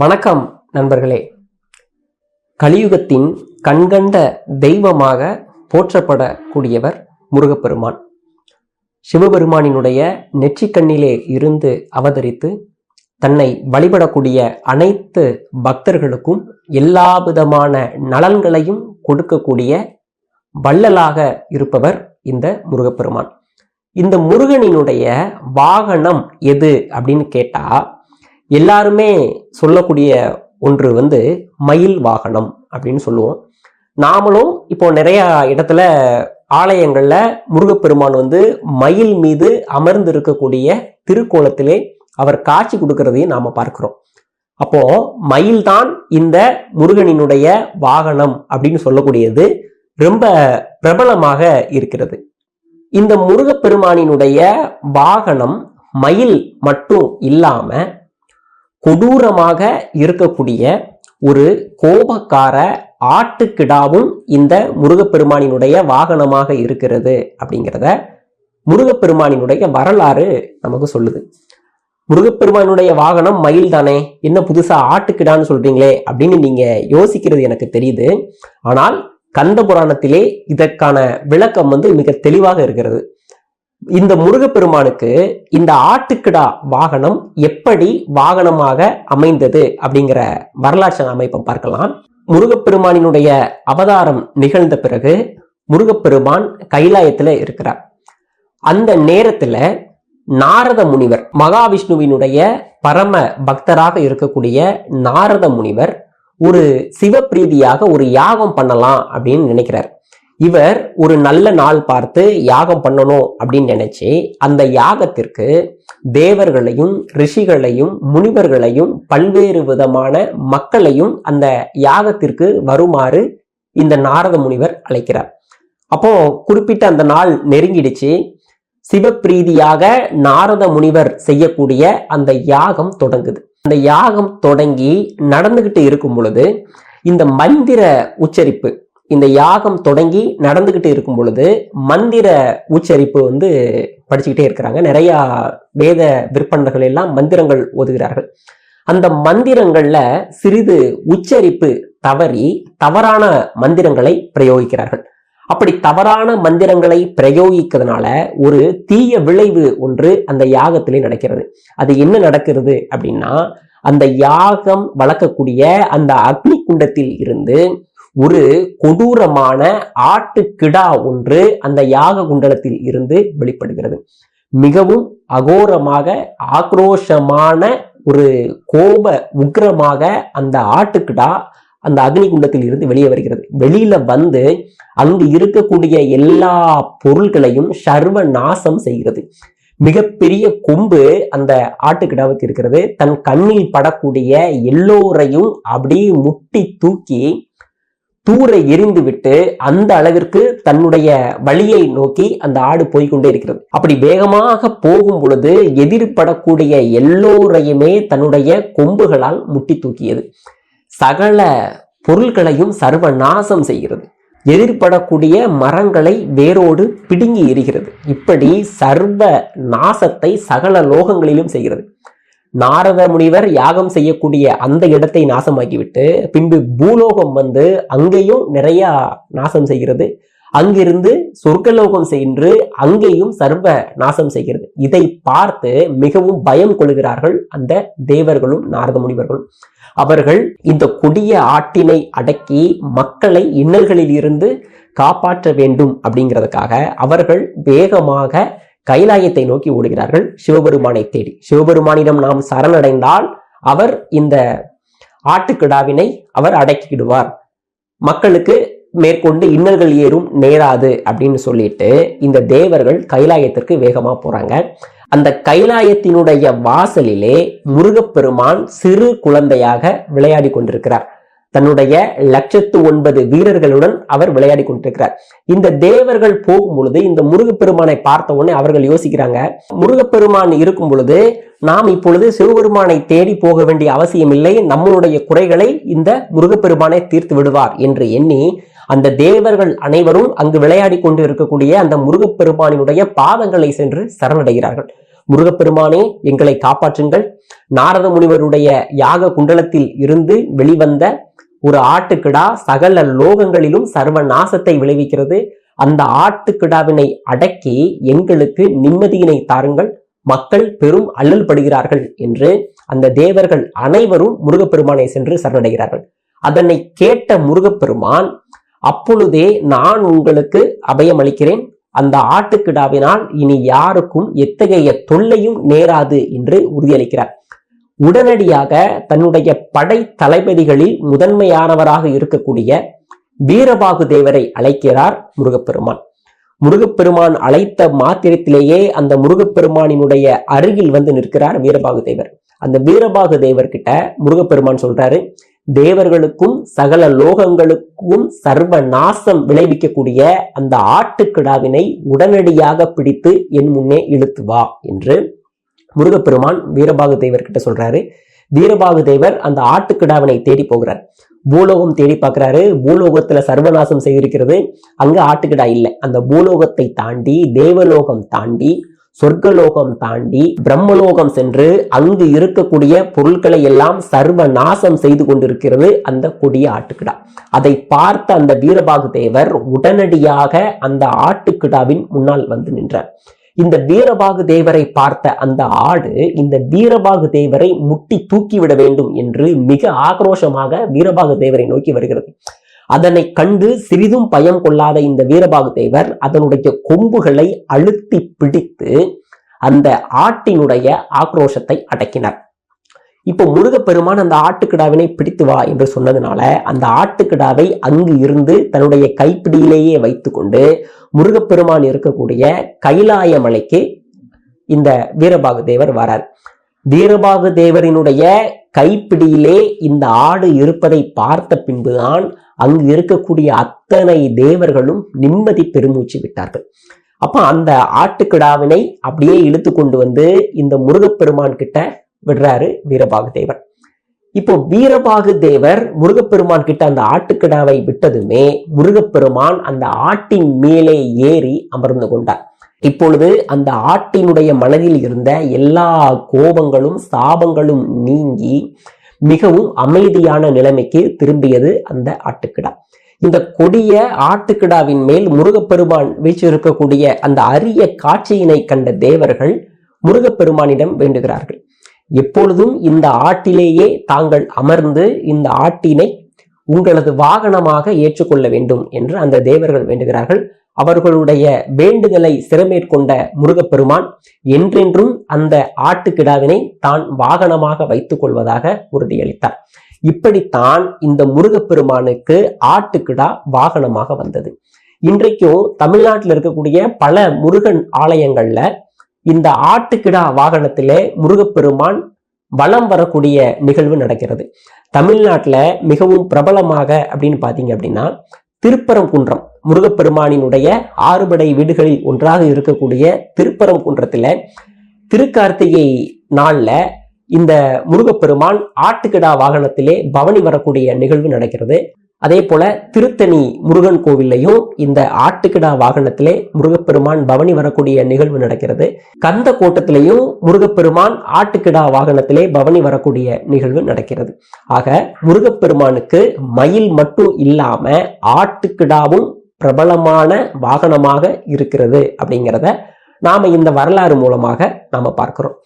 வணக்கம் நண்பர்களே. கலியுகத்தின் கண்கண்ட தெய்வமாக போற்றப்படக்கூடியவர் முருகப்பெருமான். சிவபெருமானினுடைய நெற்றிக்கண்ணிலே இருந்து அவதரித்து தன்னை வழிபடக்கூடிய அனைத்து பக்தர்களுக்கும் எல்லா விதமான நலன்களையும் கொடுக்கக்கூடிய வள்ளலாக இருப்பவர் இந்த முருகப்பெருமான். இந்த முருகனினுடைய வாகனம் எது அப்படின்னு கேட்டால் எல்லாருமே சொல்லக்கூடிய ஒன்று வந்து மயில் வாகனம் அப்படின்னு சொல்லுவோம். நாமளும் இப்போ நிறைய இடத்துல ஆலயங்களில் முருகப்பெருமான் வந்து மயில் மீது அமர்ந்து இருக்கக்கூடிய திருக்கோலத்திலே அவர் காட்சி கொடுக்கறதையும் நாம் பார்க்கிறோம். அப்போ மயில் தான் இந்த முருகனினுடைய வாகனம் அப்படின்னு சொல்லக்கூடியது ரொம்ப பிரபலமாக இருக்கிறது. இந்த முருகப்பெருமானினுடைய வாகனம் மயில் மட்டும் இல்லாம கொடூரமாக இருக்கக்கூடிய ஒரு கோபக்கார ஆட்டுக்கிடாவும் இந்த முருகப்பெருமானினுடைய வாகனமாக இருக்கிறது அப்படிங்கிறத முருகப்பெருமானினுடைய வரலாறு நமக்கு சொல்லுது. முருகப்பெருமானுடைய வாகனம் மயில் தானே என்ன புதுசா ஆட்டுக்கிடான்னு சொல்றீங்களே அப்படின்னு நீங்க யோசிக்கிறது எனக்கு தெரியுது. ஆனால் கந்த புராணத்திலே இதற்கான விளக்கம் வந்து மிக தெளிவாக இருக்கிறது. இந்த முருகப்பெருமானுக்கு இந்த ஆட்டுக்கிடா வாகனம் எப்படி வாகனமாக அமைந்தது அப்படிங்கிற வரலாற்று அமைப்பை பார்க்கலாம். முருகப்பெருமானினுடைய அவதாரம் நிகழ்ந்த பிறகு முருகப்பெருமான் கைலாயத்துல இருக்கிறார். அந்த நேரத்துல நாரத முனிவர் மகாவிஷ்ணுவினுடைய பரம பக்தராக இருக்கக்கூடிய நாரத முனிவர் ஒரு சிவப்பிரீதியாக ஒரு யாகம் பண்ணலாம் அப்படின்னு நினைக்கிறார். இவர் ஒரு நல்ல நாள் பார்த்து யாகம் பண்ணணும் அப்படின்னு நினைச்சு அந்த யாகத்திற்கு தேவர்களையும் ரிஷிகளையும் முனிவர்களையும் பல்வேறு விதமான மக்களையும் அந்த யாகத்திற்கு வருமாறு இந்த நாரத முனிவர் அழைக்கிறார். அப்போ குறிப்பிட்ட அந்த நாள் நெருங்கிடுச்சு. சிவப்பிரீதியாக நாரத முனிவர் செய்யக்கூடிய அந்த யாகம் தொடங்குது. அந்த யாகம் தொடங்கி நடந்துகிட்டு இருக்கும் பொழுது இந்த மந்திர உச்சரிப்பு இந்த யாகம் தொடங்கி நடந்துக்கிட்டு இருக்கும் பொழுது மந்திர உச்சரிப்பு வந்து படிச்சுக்கிட்டே இருக்கிறாங்க. நிறைய வேத விற்பனர்கள் எல்லாம் மந்திரங்கள் ஓதுகிறார்கள். அந்த மந்திரங்கள்ல சிறிது உச்சரிப்பு தவறி தவறான மந்திரங்களை பிரயோகிக்கிறார்கள். அப்படி தவறான மந்திரங்களை பிரயோகிக்கிறதுனால ஒரு தீய விளைவு ஒன்று அந்த யாகத்திலே நடக்கிறது. அது என்ன நடக்கிறது அப்படின்னா அந்த யாகம் வளர்க்கக்கூடிய அந்த அக்னி குண்டத்தில் இருந்து ஒரு கொடூரமான ஆட்டுக்கிடா ஒன்று அந்த யாக குண்டலத்தில் இருந்து வெளிப்படுகிறது. மிகவும் அகோரமாக ஆக்ரோஷமான ஒரு கோப உக்ரமாக அந்த ஆட்டுக்கிடா அந்த அக்னி குண்டத்தில் இருந்து வெளியே வருகிறது. வெளியில வந்து அங்கு இருக்கக்கூடிய எல்லா பொருள்களையும் சர்வ நாசம் செய்கிறது. மிகப்பெரிய கொம்பு அந்த ஆட்டுக்கிடாவுக்கு இருக்கிறது. தன் கண்ணில் படக்கூடிய எல்லோரையும் அப்படியே முட்டி தூக்கி தூர எரிந்துவிட்டு அந்த அளவிற்கு தன்னுடைய வழியை நோக்கி அந்த ஆடு போய்கொண்டே இருக்கிறது. அப்படி வேகமாக போகும் பொழுது எதிர்படக்கூடிய எல்லோரையுமே தன்னுடைய கொம்புகளால் முட்டி தூக்கியது. சகல பொருள்களையும் சர்வ நாசம் செய்கிறது. எதிர்படக்கூடிய மரங்களை வேரோடு பிடுங்கி எரிகிறது இப்படி சர்வ நாசத்தை சகல லோகங்களிலும் செய்கிறது. நாரத முனிவர் யாகம் செய்யக்கூடிய அந்த இடத்தை நாசமாக்கிவிட்டு பின்பு பூலோகம் வந்து அங்கேயும் நிறைய நாசம் செய்கிறது. அங்கிருந்து சொர்க்கலோகம் சென்று அங்கேயும் சர்வ நாசம் செய்கிறது. இதை பார்த்து மிகவும் பயம் கொள்கிறார்கள் அந்த தேவர்களும் நாரத முனிவர்களும். அவர்கள் இந்த கொடிய ஆட்டினை அடக்கி மக்களை இன்னல்களில் இருந்து காப்பாற்ற வேண்டும் அப்படிங்கிறதுக்காக அவர்கள் வேகமாக கைலாயத்தை நோக்கி ஓடுகிறார்கள். சிவபெருமானை தேடி. சிவபெருமானிடம் நாம் சரணடைந்தால் அவர் இந்த ஆட்டுக்கிடாவினை அவர் அடக்கிடுவார் மக்களுக்கு மேற்கொண்டு இன்னல்கள் ஏறும் நேராது அப்படின்னு சொல்லிட்டு இந்த தேவர்கள் கைலாயத்திற்கு வேகமா போறாங்க. அந்த கைலாயத்தினுடைய வாசலிலே முருகப்பெருமான் சிறு குழந்தையாக விளையாடி கொண்டிருக்கிறார். தன்னுடைய லட்சத்து ஒன்பது வீரர்களுடன் அவர் விளையாடி கொண்டிருக்கிறார். இந்த தேவர்கள் போகும் பொழுது இந்த முருகப்பெருமானை பார்த்த உடனே அவர்கள் யோசிக்கிறாங்க முருகப்பெருமான் இருக்கும் பொழுது நாம் இப்பொழுது சிவபெருமானை தேடி போக வேண்டிய அவசியம் இல்லை நம்மளுடைய குறைகளை இந்த முருகப்பெருமானை தீர்த்து விடுவார் என்று எண்ணி அந்த தேவர்கள் அனைவரும் அங்கு விளையாடி கொண்டு இருக்கக்கூடிய அந்த முருகப்பெருமானினுடைய பாதங்களை சென்று சரணடைகிறார்கள். முருகப்பெருமானே எங்களை காப்பாற்றுங்கள். நாரத முனிவருடைய யாக குண்டலத்தில் இருந்து வெளிவந்த ஒரு ஆட்டுக்கிடா சகல லோகங்களிலும் சர்வ நாசத்தை விளைவிக்கிறது. அந்த ஆட்டுக்கிடாவினை அடக்கி எங்களுக்கு நிம்மதியினை தாருங்கள். மக்கள் பெரும் அல்லல் படுகிறார்கள் என்று அந்த தேவர்கள் அனைவரும் முருகப்பெருமானை சென்று சரணடைகிறார்கள். அதனை கேட்ட முருகப்பெருமான் அப்பொழுதே நான் உங்களுக்கு அபயம் அளிக்கிறேன். அந்த ஆட்டுக்கிடாவினால் இனி யாருக்கும் எத்தகைய தொல்லையும் நேராது என்று உறுதியளிக்கிறார். உடனடியாக தன்னுடைய படை தளபதிகளில் முதன்மையானவராக இருக்கக்கூடிய வீரபாகு தேவரை அழைக்கிறார் முருகப்பெருமான். முருகப்பெருமான் அழைத்த மாத்திரத்திலேயே அந்த முருகப்பெருமானினுடைய அருகில் வந்து நிற்கிறார் வீரபாகு தேவர். அந்த வீரபாகு தேவர்கிட்ட முருகப்பெருமான் சொல்றாரு தேவர்களுக்கும் சகல லோகங்களுக்கும் சர்வ நாசம் விளைவிக்கக்கூடிய அந்த ஆட்டுக்கிடாவினை உடனடியாக பிடித்து என் முன்னே இழுத்து வா என்று முருகப்பெருமான் வீரபாகு தேவர்கிட்ட சொல்றாரு. வீரபாகு தேவர் அந்த ஆட்டுக்கிடாவினை தேடி போகிறார். பூலோகம் தேடி பார்க்கிறாரு. பூலோகத்துல சர்வநாசம் செய்திருக்கிறது. அங்க ஆட்டுக்கிடா இல்லை. அந்த பூலோகத்தை தாண்டி தேவலோகம் தாண்டி சொர்க்கலோகம் தாண்டி பிரம்மலோகம் சென்று அங்கு இருக்கக்கூடிய பொருட்களை எல்லாம் சர்வ நாசம் செய்து கொண்டிருக்கிறது அந்த கொடிய ஆட்டுக்கிடா. அதை பார்த்த அந்த வீரபாகு தேவர் உடனடியாக அந்த ஆட்டுக்கிடாவின் முன்னால் வந்து நின்றார். இந்த வீரபாகு தேவரை பார்த்த அந்த ஆடு இந்த வீரபாகு தேவரை முட்டி தூக்கிவிட வேண்டும் என்று மிக ஆக்ரோஷமாக வீரபாகு தேவரை நோக்கி வருகிறது. அதனை கண்டு சிறிதும் பயம் கொள்ளாத இந்த வீரபாகு தேவர் அதனுடைய கொம்புகளை அழுத்தி பிடித்து அந்த ஆட்டினுடைய ஆக்ரோஷத்தை அடக்கினார். இப்போ முருகப்பெருமான் அந்த ஆட்டுக்கிடாவினை பிடித்து வா என்று சொன்னதுனால அந்த ஆட்டுக்கிடாவை அங்கு இருந்து தன்னுடைய கைப்பிடியிலேயே வைத்துக்கொண்டு முருகப்பெருமான் இருக்கக்கூடிய கைலாய மலைக்கு இந்த வீரபாகு தேவர் வரார். வீரபாகு தேவரினுடைய கைப்பிடியிலே இந்த ஆடு இருப்பதை பார்த்த பின்புதான் அங்கு இருக்கக்கூடிய அத்தனை தேவர்களும் நிம்மதி பெருமூச்சு விட்டார்கள். அப்ப அந்த ஆட்டுக்கிடாவினை அப்படியே இழுத்து கொண்டு வந்து இந்த முருகப்பெருமான் கிட்ட விடுறாரு வீரபாகு தேவர் இப்போ வீரபாகு தேவர் முருகப்பெருமான் கிட்ட அந்த ஆட்டுக்கிடாவை விட்டதுமே முருகப்பெருமான் அந்த ஆட்டின் மேலே ஏறி அமர்ந்து கொண்டார். இப்பொழுது அந்த ஆட்டினுடைய மனதில் இருந்த எல்லா கோபங்களும் சாபங்களும் நீங்கி மிகவும் அமைதியான நிலைமைக்கு திரும்பியது அந்த ஆட்டுக்கிடா. இந்த கொடிய ஆட்டுக்கிடாவின் மேல் முருகப்பெருமான் வீச்சிருக்கக்கூடிய அந்த அரிய காட்சியினை கண்ட தேவர்கள் முருகப்பெருமானிடம் வேண்டுகிறார்கள். எப்பொழுதும் இந்த ஆட்டிலேயே தாங்கள் அமர்ந்து இந்த ஆட்டினை உங்களது வாகனமாக ஏற்றுக்கொள்ள வேண்டும் என்று அந்த தேவர்கள் வேண்டுகிறார்கள். அவர்களுடைய வேண்டுதலை சிறமேற்கொண்ட முருகப்பெருமான் என்றென்றும் அந்த ஆட்டுக்கிடாவினை தான் வாகனமாக வைத்துக் கொள்வதாக உறுதியளித்தார். இப்படித்தான் இந்த முருகப்பெருமானுக்கு ஆட்டுக்கிடா வாகனமாக வந்தது. இன்றைக்கும் தமிழ்நாட்டில் இருக்கக்கூடிய பல முருகன் ஆலயங்கள்ல இந்த ஆட்டுக்கிடா வாகனத்திலே முருகப்பெருமான் வலம் வரக்கூடிய நிகழ்வு நடக்கிறது. தமிழ்நாட்டில் மிகவும் பிரபலமாக அப்படின்னு பார்த்தீங்க அப்படின்னா திருப்பரங்குன்றம் முருகப்பெருமானினுடைய ஆறுபடை வீடுகளில் ஒன்றாக இருக்கக்கூடிய திருப்பரங்குன்றத்தில் திருக்கார்த்திகை நாளில் இந்த முருகப்பெருமான் ஆட்டுக்கிடா வாகனத்திலே பவனி வரக்கூடிய நிகழ்வு நடக்கிறது. அதே போல திருத்தணி முருகன் கோவில்லையும் இந்த ஆட்டுக்கிடா வாகனத்திலே முருகப்பெருமான் பவனி வரக்கூடிய நிகழ்வு நடக்கிறது. கந்த கோட்டத்திலையும் முருகப்பெருமான் ஆட்டுக்கிடா வாகனத்திலே பவனி வரக்கூடிய நிகழ்வு நடக்கிறது. ஆக முருகப்பெருமானுக்கு மயில் மட்டும் இல்லாம ஆட்டுக்கிடாவும் பிரபலமான வாகனமாக இருக்கிறது அப்படிங்கிறத நாம இந்த வரலாறு மூலமாக நாம பார்க்கிறோம்.